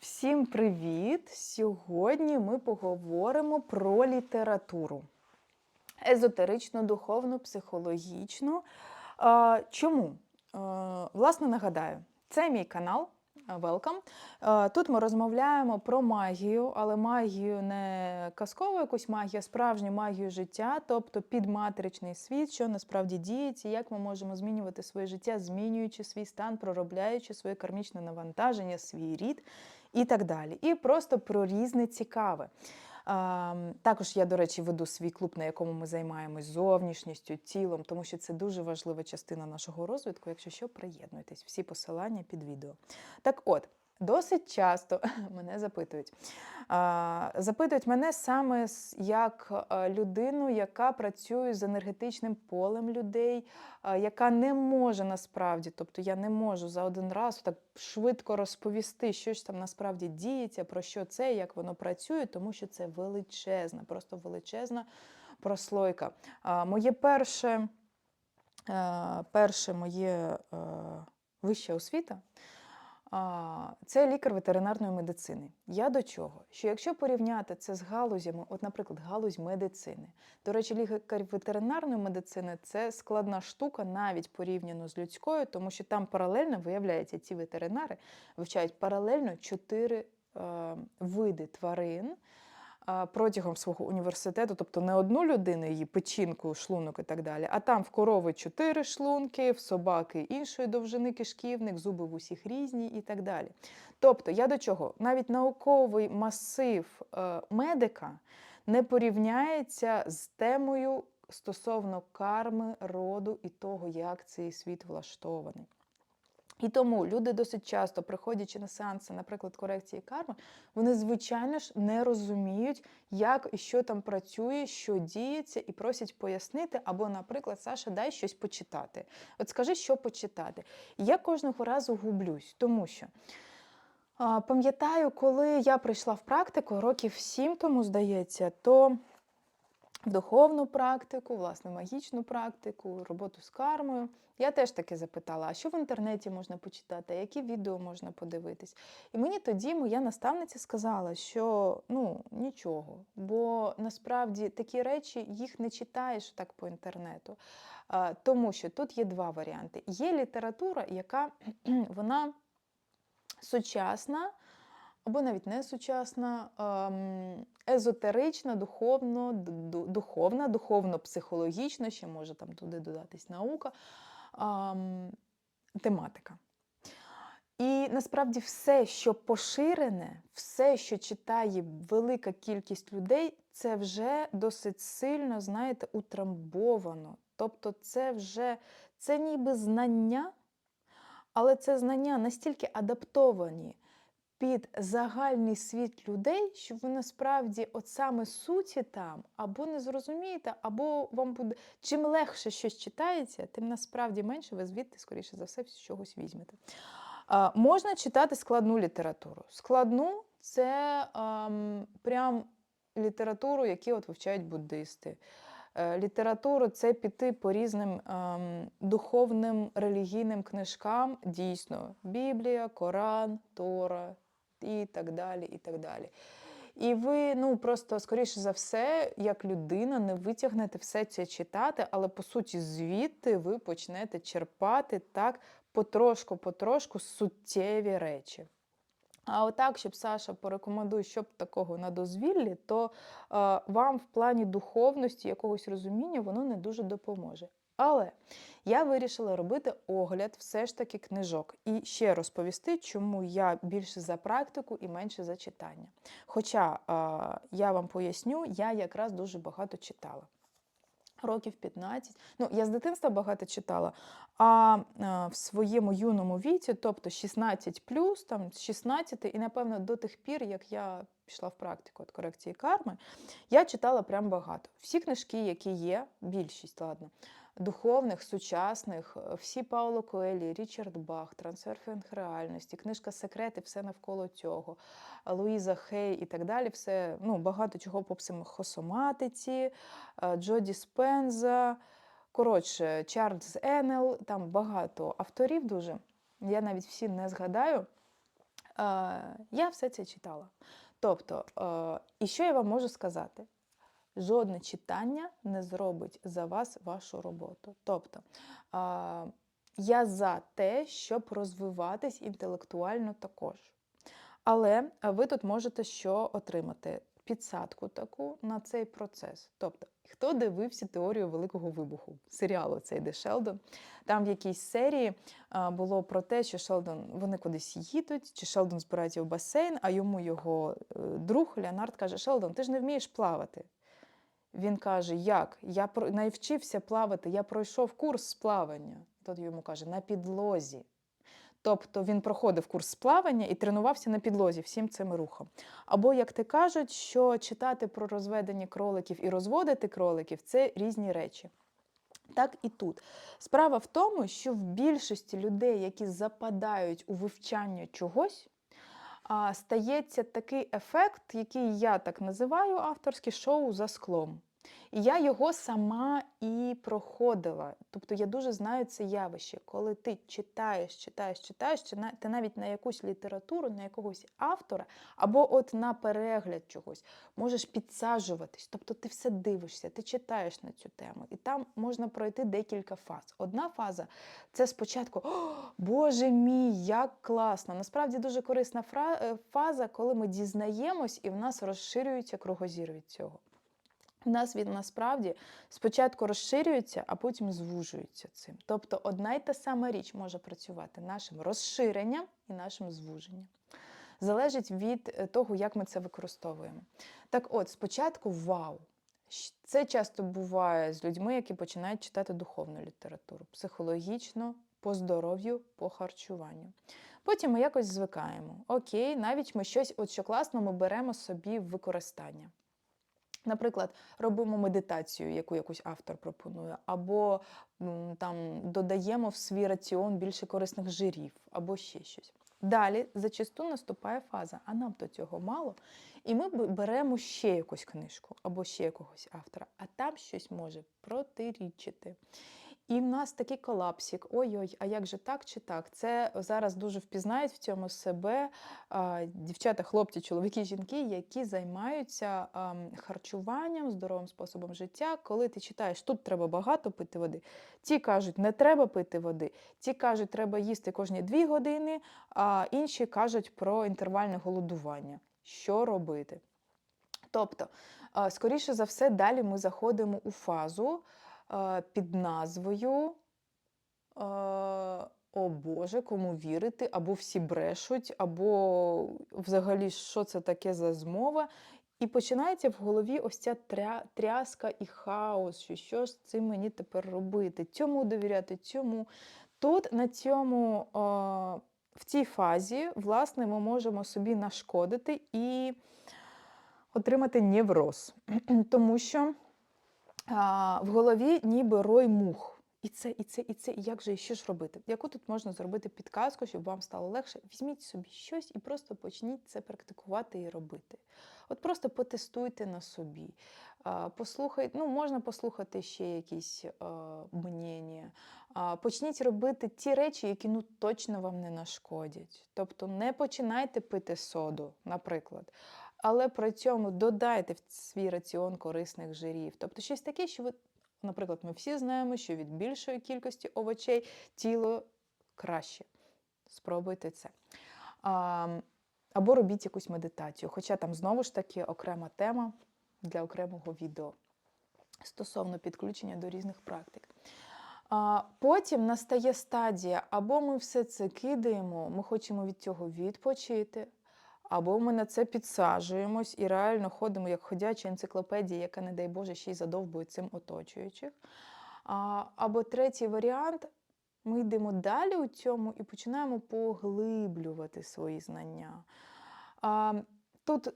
Всім привіт! Сьогодні ми поговоримо про літературу. Езотеричну, духовну, психологічну. Чому? Власне, нагадаю, це мій канал. Welcome. Тут ми розмовляємо про магію, але магію не казкову якусь магію, а справжню магію життя, тобто підматричний світ, що насправді діється, як ми можемо змінювати своє життя, змінюючи свій стан, проробляючи своє кармічне навантаження, свій рід і так далі. І просто про різне цікаве. Також я, до речі, веду свій клуб, на якому ми займаємось зовнішністю, тілом, тому що це дуже важлива частина нашого розвитку. Якщо що, приєднуйтесь, всі посилання під відео. Так от. Досить часто мене запитують. Запитують мене саме як людину, яка працює з енергетичним полем людей, яка не може насправді, тобто я не можу за один раз так швидко розповісти, що ж там насправді діється, про що це, як воно працює, тому що це величезна, просто величезна прослойка. Моє перше, е, перше моє е, вища освіта. Це лікар ветеринарної медицини. Я до чого? Що якщо порівняти це з галузями, от, наприклад, галузь медицини. До речі, лікар ветеринарної медицини це складна штука, навіть порівняно з людською, тому що там паралельно виявляється, ці ветеринари вивчають паралельно чотири е, види тварин. Протягом свого університету, тобто не одну людину, її печінку, шлунок і так далі, а там в корови чотири шлунки, в собаки іншої довжини кишківник, зуби в усіх різні і так далі. Тобто, я до чого? Навіть науковий масив е, медика не порівняється з темою стосовно карми, роду і того, як цей світ влаштований. І тому люди досить часто, приходячи на сеанси, наприклад, корекції карми, вони, звичайно ж, не розуміють, як і що там працює, що діється, і просять пояснити. Або, наприклад, Саша, дай щось почитати. От скажи, що почитати. І я кожного разу гублюсь, тому що. Пам'ятаю, коли я прийшла в практику років сім тому, здається, то духовну практику, власне, магічну практику, роботу з кармою. Я теж таки запитала, а що в інтернеті можна почитати, які відео можна подивитись? І мені тоді моя наставниця сказала, що ну нічого, бо насправді такі речі їх не читаєш так по інтернету. Тому що тут є два варіанти. Є література, яка вона сучасна, або навіть не сучасна, ем, езотерична, духовно, духовна, духовно-психологічна, ще може там туди додатись наука, ем, тематика. І насправді все, що поширене, все, що читає велика кількість людей, це вже досить сильно, знаєте, утрамбовано. Тобто, це вже це ніби знання, але це знання настільки адаптовані під загальний світ людей, що ви насправді от саме суті там або не зрозумієте, або вам буде чим легше щось читається, тим насправді менше ви звідти, скоріше за все, чогось візьмете. А, можна читати складну літературу. Складну це ам, прям літературу, яку от вивчають буддисти. Е, Літературу це піти по різним ем, духовним релігійним книжкам, дійсно, Біблія, Коран, Тора і так далі. І так далі. І ви, ну просто, скоріше за все, як людина, не витягнете все це читати, але по суті, звідти ви почнете черпати так потрошку-потрошку суттєві речі. А отак, щоб Саша порекомендує, щоб такого на дозвіллі, то е, вам в плані духовності, якогось розуміння, воно не дуже допоможе. Але я вирішила робити огляд все ж таки книжок і ще розповісти, чому я більше за практику і менше за читання. Хоча я вам поясню, я якраз дуже багато читала. Років 15. Ну, я з дитинства багато читала, а в своєму юному віці, тобто 16 там, 16 і, напевно, до тих пір, як я пішла в практику от корекції карми, я читала прям багато. Всі книжки, які є, більшість, ладно, духовних, сучасних, е, всі Пауло Коелі, Річард Бах, Трансерфінг реальності, книжка Секрети, все навколо цього, Луїза Хей і так далі. Все, ну, багато чого по психосоматиці, е, Джоді Спенза. Коротше, Чарльз Енел, там багато авторів дуже. Я навіть всі не згадаю. я все це читала. Тобто, е, і що я вам можу сказати? Жодне читання не зробить за вас вашу роботу. Тобто, я за те, щоб розвиватись інтелектуально також. Але ви тут можете що отримати? Підсадку таку на цей процес. Тобто, хто дивився теорію Великого вибуху, серіалу цей де Шелдон, там в якійсь серії було про те, що Шелдон вони кудись їдуть, чи Шелдон збирається в басейн, а йому його е, друг Леонард каже: Шелдон, ти ж не вмієш плавати. Він каже, як? Я навчився плавати, я пройшов курс з плавання. Тот йому каже, на підлозі. Тобто він проходив курс плавання і тренувався на підлозі всім цим рухом. Або, як ти кажуть, що читати про розведення кроликів і розводити кроликів це різні речі. Так і тут. Справа в тому, що в більшості людей, які западають у вивчання чогось, стається такий ефект, який я так називаю авторське шоу за склом. І я його сама і проходила. Тобто я дуже знаю це явище, коли ти читаєш, читаєш, читаєш, чи ти навіть на якусь літературу, на якогось автора, або от на перегляд чогось можеш підсаджуватись. Тобто ти все дивишся, ти читаєш на цю тему, і там можна пройти декілька фаз. Одна фаза це спочатку, О, Боже мій, як класно! Насправді дуже корисна е, фаза, коли ми дізнаємось і в нас розширюється кругозір від цього. У нас він насправді спочатку розширюється, а потім звужується цим. Тобто одна й та сама річ може працювати нашим розширенням і нашим звуженням. Залежить від е, того, як ми це використовуємо. Так от, спочатку вау! Це часто буває з людьми, які починають читати духовну літературу, психологічно, по здоров'ю, по харчуванню. Потім ми якось звикаємо. Окей, навіть ми щось, от що класно, ми беремо собі в використання. Наприклад, робимо медитацію, яку якийсь автор пропонує, або там додаємо в свій раціон більше корисних жирів, або ще щось. Далі зачасту наступає фаза, а нам до цього мало. І ми беремо ще якусь книжку або ще якогось автора, а там щось може протирічити. І в нас такий колапсик. Ой-ой, а як же так чи так? Це зараз дуже впізнають в цьому себе дівчата, хлопці, чоловіки, жінки, які займаються харчуванням, здоровим способом життя. Коли ти читаєш, тут треба багато пити води. Ті кажуть, не треба пити води. Ті кажуть, треба їсти кожні дві години, а інші кажуть про інтервальне голодування. Що робити? Тобто, скоріше за все, далі ми заходимо у фазу під назвою О Боже, кому вірити, або всі брешуть, або взагалі, що це таке за змова. І починається в голові ось ця тря, тряска і хаос, що що з цим мені тепер робити, цьому довіряти, цьому. Тут на цьому, в цій фазі, власне, ми можемо собі нашкодити і отримати невроз. Тому що в голові ніби рой мух. І це, і це, і це, і як же і що ж робити? Яку тут можна зробити підказку, щоб вам стало легше? Візьміть собі щось і просто почніть це практикувати і робити. От просто потестуйте на собі. Послухайте, ну, можна послухати ще якісь мнення. Почніть робити ті речі, які ну точно вам не нашкодять. Тобто не починайте пити соду, наприклад але при цьому додайте в свій раціон корисних жирів. Тобто щось таке, що ви, наприклад, ми всі знаємо, що від більшої кількості овочей тіло краще. Спробуйте це. А, Або робіть якусь медитацію. Хоча там знову ж таки окрема тема для окремого відео стосовно підключення до різних практик. А, Потім настає стадія, або ми все це кидаємо, ми хочемо від цього відпочити. Або ми на це підсаджуємось і реально ходимо як ходяча енциклопедія, яка, не дай Боже, ще й задовбує цим оточуючих. Або третій варіант ми йдемо далі у цьому і починаємо поглиблювати свої знання. Тут,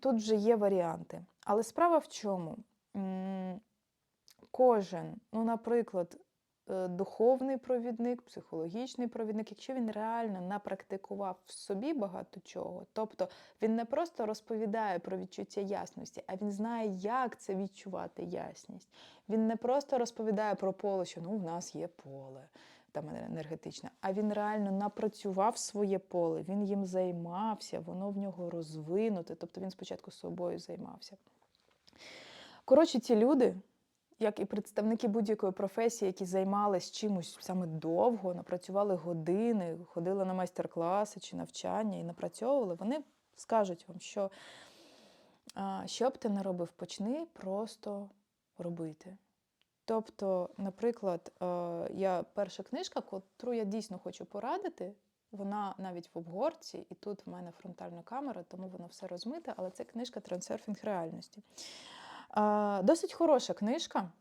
Тут вже є варіанти. Але справа в чому? Кожен, ну, наприклад, духовний провідник, психологічний провідник, якщо він реально напрактикував в собі багато чого, тобто він не просто розповідає про відчуття ясності, а він знає, як це відчувати ясність. Він не просто розповідає про поле, що ну в нас є поле. там енергетична, а він реально напрацював своє поле, він їм займався, воно в нього розвинуте, тобто він спочатку собою займався. Коротше, ці люди, як і представники будь-якої професії, які займалися чимось саме довго, напрацювали години, ходили на майстер-класи чи навчання і напрацьовували, вони скажуть вам, що що б ти не робив, почни просто робити. Тобто, наприклад, я перша книжка, котру я дійсно хочу порадити, вона навіть в обгорці, і тут в мене фронтальна камера, тому воно все розмите, але це книжка Трансерфінг реальності. Досить хороша книжка.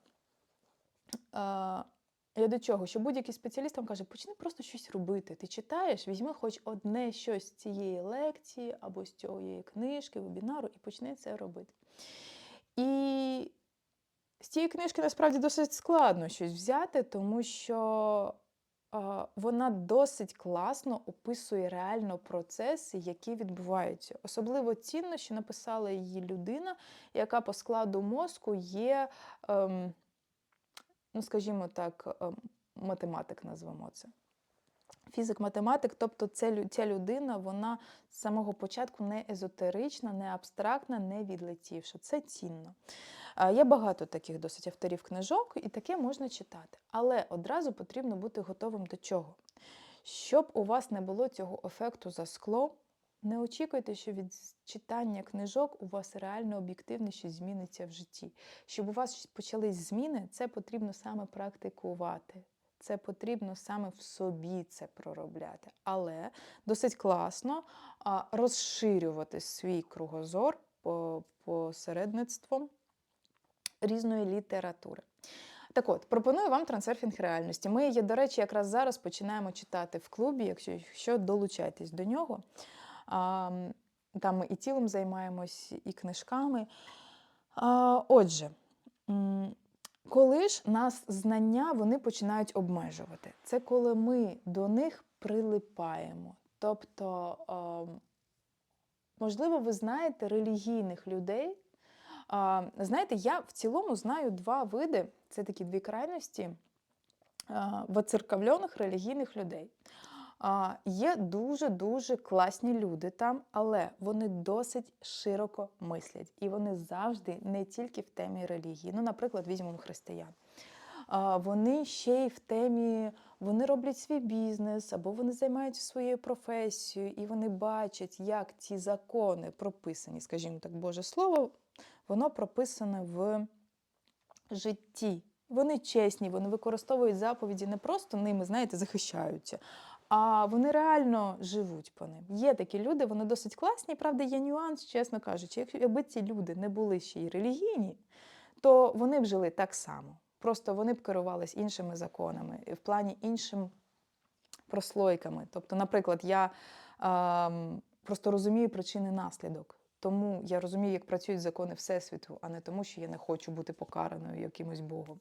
Я до чого? Що будь-який спеціаліст вам каже, почни просто щось робити. Ти читаєш, візьми хоч одне щось з цієї лекції або з цієї книжки, вебінару, і почни це робити. І з цієї книжки насправді досить складно щось взяти, тому що вона досить класно описує реально процеси, які відбуваються. Особливо цінно, що написала її людина, яка по складу мозку є, ем, ну скажімо так, ем, математик назвемо це. Фізик-математик, тобто ця людина, вона з самого початку не езотерична, не абстрактна, не відлетівша. Це цінно. Є багато таких досить авторів книжок, і таке можна читати. Але одразу потрібно бути готовим до чого? Щоб у вас не було цього ефекту за скло, не очікуйте, що від читання книжок у вас реально об'єктивно щось зміниться в житті. Щоб у вас почались зміни, це потрібно саме практикувати. Це потрібно саме в собі це проробляти. Але досить класно розширювати свій кругозор по, посередництвом різної літератури. Так от, пропоную вам трансерфінг реальності. Ми її, до речі, якраз зараз починаємо читати в клубі, якщо, якщо долучайтесь до нього. Там ми і тілом займаємось, і книжками. Отже, коли ж нас знання вони починають обмежувати? Це коли ми до них прилипаємо. Тобто, можливо, ви знаєте релігійних людей. Знаєте, я в цілому знаю два види, це такі дві крайності а, воцерковлених релігійних людей. Є дуже-дуже класні люди там, але вони досить широко мислять. І вони завжди не тільки в темі релігії. Ну, наприклад, візьмемо християн. Вони ще й в темі, вони роблять свій бізнес, або вони займаються своєю професією, і вони бачать, як ці закони прописані, скажімо так, Боже Слово, воно прописане в житті. Вони чесні, вони використовують заповіді не просто ними, знаєте, захищаються, а вони реально живуть по ним. Є такі люди, вони досить класні. Правда, є нюанс, чесно кажучи, якби ці люди не були ще й релігійні, то вони б жили так само. Просто вони б керувались іншими законами, в плані іншим прослойками. Тобто, наприклад, я ем, просто розумію причини наслідок. Тому я розумію, як працюють закони Всесвіту, а не тому, що я не хочу бути покараною якимось Богом.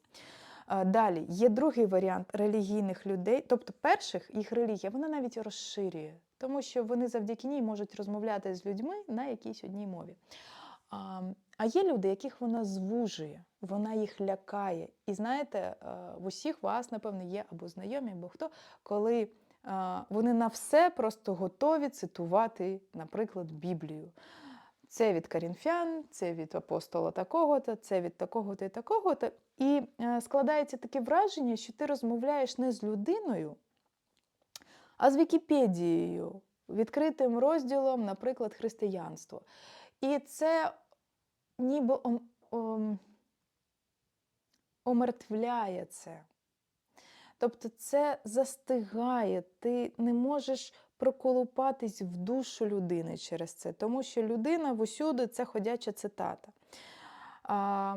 Далі є другий варіант релігійних людей. Тобто, перших їх релігія вона навіть розширює, тому що вони завдяки ній можуть розмовляти з людьми на якійсь одній мові. А, а є люди, яких вона звужує, вона їх лякає. І знаєте, е, в усіх вас, напевно, є або знайомі, або хто, коли е, вони на все просто готові цитувати, наприклад, Біблію. Це від корінфян, це від апостола такого-то, це від такого-то і такого-то. І е, складається таке враження, що ти розмовляєш не з людиною, а з Вікіпедією, відкритим розділом, наприклад, християнство. І це ніби ом, ом, омертвляє це. Тобто це застигає, ти не можеш проколупатись в душу людини через це, тому що людина в усюди це ходяча цитата. А,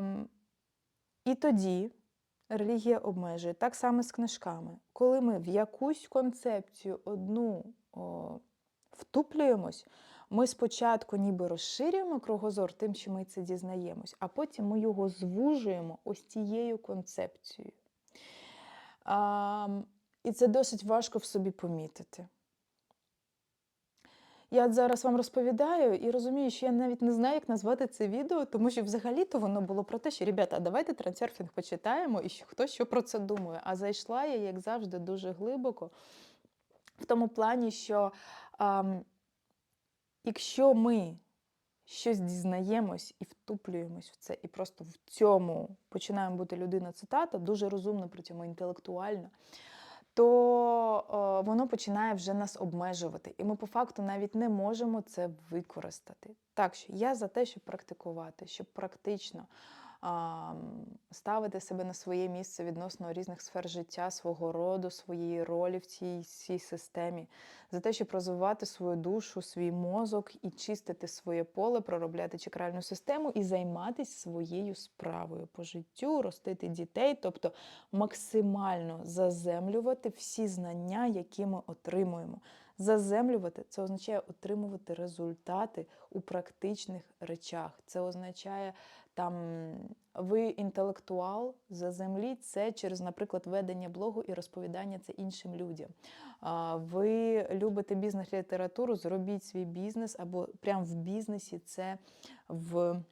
і тоді релігія обмежує так само з книжками. Коли ми в якусь концепцію одну о, втуплюємось, ми спочатку ніби розширюємо кругозор тим, що ми це дізнаємось, а потім ми його звужуємо ось цією концепцією. А, і це досить важко в собі помітити. Я зараз вам розповідаю і розумію, що я навіть не знаю, як назвати це відео, тому що взагалі-то воно було про те, що ребята, давайте трансерфінг почитаємо і хто що про це думає. А зайшла я, як завжди, дуже глибоко в тому плані, що ам, якщо ми щось дізнаємось і втуплюємось в це, і просто в цьому починаємо бути людина цитата, дуже розумно, при цьому інтелектуально, то е, воно починає вже нас обмежувати. І ми по факту навіть не можемо це використати. Так що я за те, щоб практикувати, щоб практично ставити себе на своє місце відносно різних сфер життя, свого роду, своєї ролі в цій, цій системі, за те, щоб розвивати свою душу, свій мозок і чистити своє поле, проробляти чакральну систему і займатися своєю справою по життю, ростити дітей, тобто максимально заземлювати всі знання, які ми отримуємо. Заземлювати це означає отримувати результати у практичних речах. Це означає там ви інтелектуал, заземліть це через, наприклад, ведення блогу і розповідання це іншим людям. Ви любите бізнес-літературу, зробіть свій бізнес або прямо в бізнесі це в.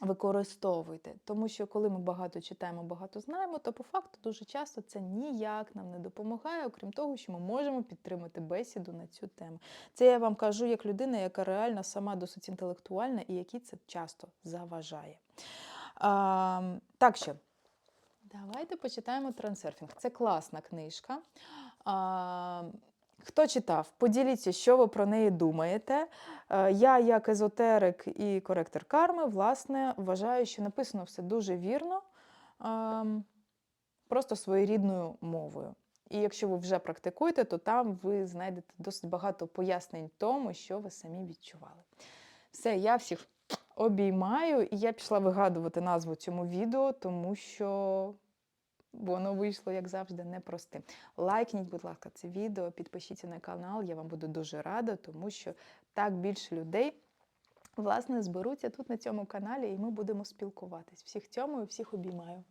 Використовуйте, тому що коли ми багато читаємо, багато знаємо, то по факту дуже часто це ніяк нам не допомагає, окрім того, що ми можемо підтримати бесіду на цю тему. Це я вам кажу як людина, яка реально сама досить інтелектуальна і якій це часто заважає. А, так що, давайте почитаємо трансерфінг. Це класна книжка. Хто читав, поділіться, що ви про неї думаєте. Е, Я, як езотерик і коректор карми, власне, вважаю, що написано все дуже вірно, ем, просто своєрідною мовою. І якщо ви вже практикуєте, то там ви знайдете досить багато пояснень тому, що ви самі відчували. Все, я всіх обіймаю, і я пішла вигадувати назву цьому відео, тому що воно вийшло, як завжди, непростим. Лайкніть, будь ласка, це відео, підпишіться на канал, я вам буду дуже рада, тому що так більше людей власне зберуться тут на цьому каналі, і ми будемо спілкуватись. Всіх цьому і всіх обіймаю.